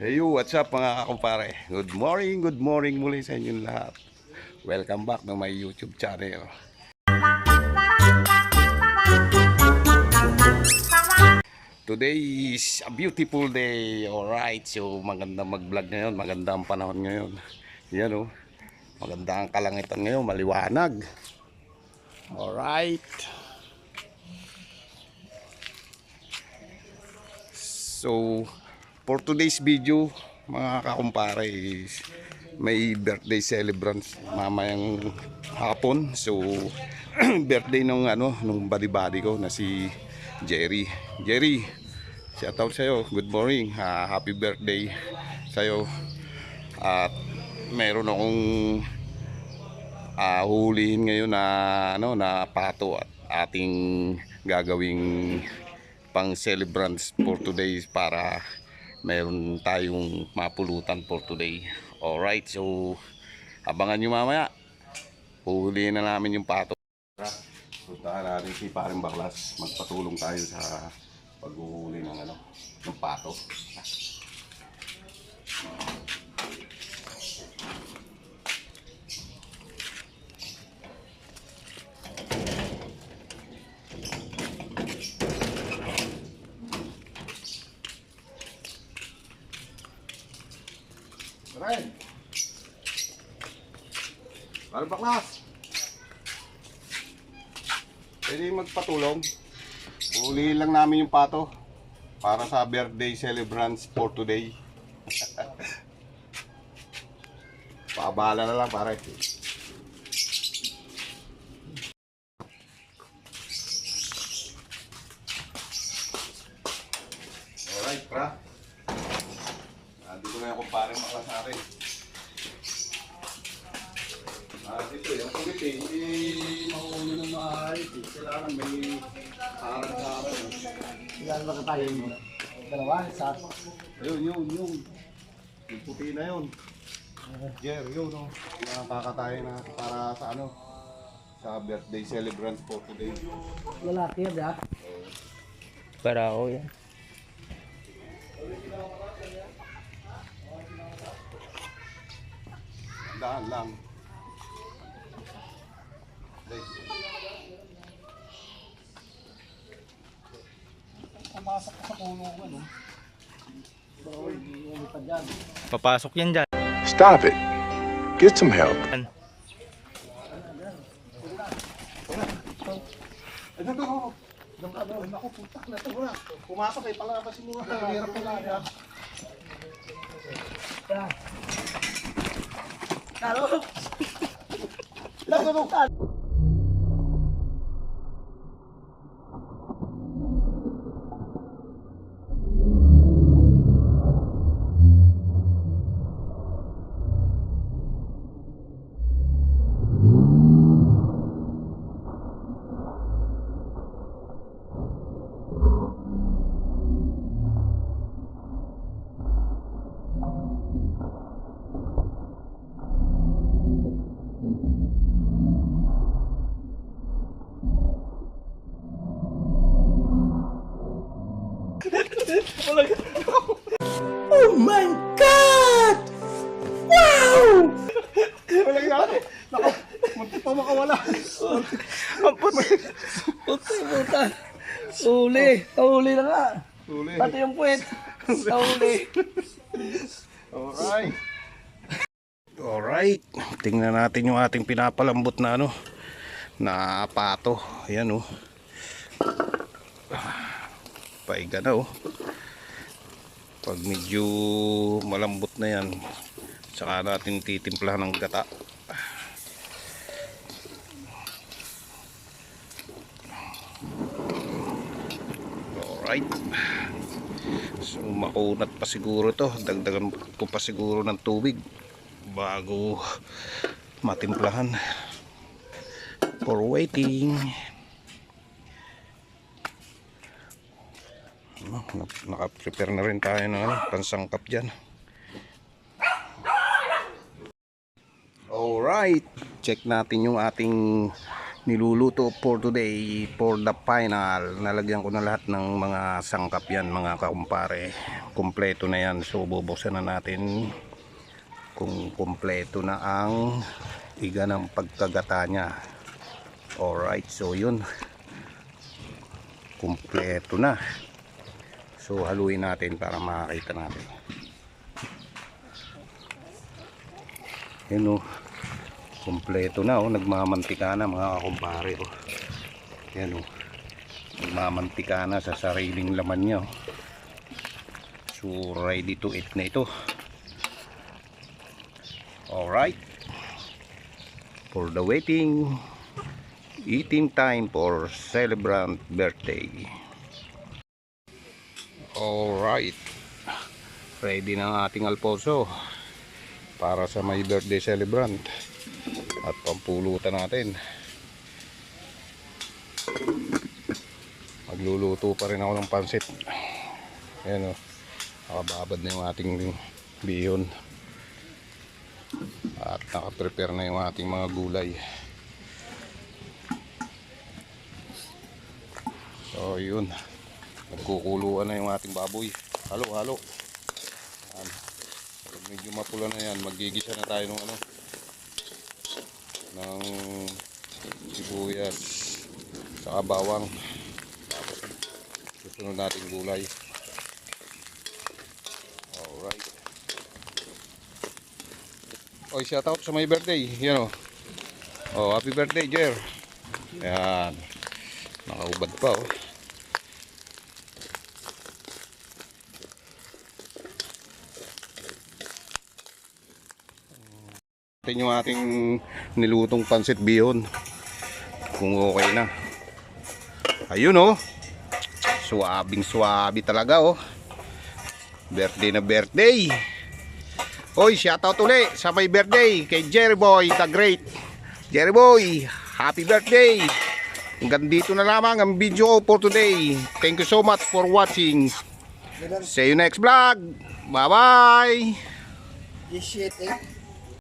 Hey what's up mga kakumpare? Good morning, good morning muli sa inyong lahat. Welcome back to my YouTube channel. Today is a beautiful day. Alright, so maganda mag-vlog ngayon. Maganda ang panahon ngayon. Yan oh. Maganda ang kalangitan ngayon. Maliwanag. Alright. So, for today's video, mga kakumpare, is may birthday celebrants mamayang hapon. So, birthday nung ano, nung body-body ko na si Jerry. Jerry, shout out sa'yo. Good morning. Ah, happy birthday sa'yo. At meron akong ah hulihin ngayon na ano na pato at ating gagawing pang celebrants for today para meron tayong mapulutan for today. Alright, so abangan nyo mamaya. Huhulihin na namin yung pato. Puntahan natin si Paring Baklas. Magpatulong tayo sa paghuhuli ng ano, ng pato. Paring Baklas! Pwede magpatulong. Ulihin lang namin yung pato para sa birthday celebrants for today. Paabala na lang pare. Ilan ba tayo mo? Dalawa, isa. Ayun, yun, yun. Yung puti na yun. Jer, yun, no. Nakakatayo na para sa ano, sa birthday celebrants for today. Lalaki yan, ha? Para ako yan. Daan lang. Dahil, Pumasok ko sa puno ko, ano? Bawal, hindi pa dyan. Papasok yan dyan. Stop it. Get some help. Ano, naku, putak na ito, wala. Pumasok eh, palabasin mo. Hirap ko lang, ha? Yan. Lalo! Lalo! Lalo! Walang yan. Naku, munti pa makawala. Puti, puta! Uli! Uli na nga! Huli. Pati yung puwet! Uli! Alright. Alright. Tingnan natin yung ating pinapalambot na ano. Na pato. Ayan oh. Paiga na oh. Pag medyo malambot na yan, saka natin titimplahan ng gata. Alright. So makunat pa siguro to. Dagdagan ko pa siguro ng tubig bago matimplahan. For waiting. Ano, nak- Naka-prepare na rin tayo ng ano, pansangkap dyan. Alright. Check natin yung ating niluluto for today for the final. Nalagyan ko na lahat ng mga sangkap yan mga kakumpare. Kompleto na yan. So bubuksan na natin kung kompleto na ang iga ng pagkagata niya. Alright so yun. Kompleto na so haluin natin para makakita natin. Yun o kompleto na oh. Nagmamantika na mga kakumpare oh. Yan oh. Nagmamantika na sa sariling laman niya oh. so ready to eat na ito. Alright. For the waiting eating time for celebrant birthday alright ready na ang ating alposo para sa may birthday celebrant at pampulutan natin. Magluluto pa rin ako ng pansit. Ayan o nakababad na yung ating bihon. At nakaprepare na yung ating mga gulay. So yun nagkukuluan na yung ating baboy. Halo halo. Pag medyo mapula na yan. Magigisa na tayo ng ano ng sibuyas sa bawang. Tapos susunod natin gulay. Alright. Oy shout out sa may birthday. Yan o oh happy birthday Jer. Yan. Nakaubad pa oh Ito yung ating nilutong pansit bihon. Kung okay na. Ayun oh. Suwabing suwabi talaga oh. Birthday na birthday. Hoy, shoutout uli sa may birthday kay Jerry Boy, the great. Jerry Boy, happy birthday. Hanggang dito na lamang ang video for today. Thank you so much for watching. See you next vlog. Bye-bye. Eh.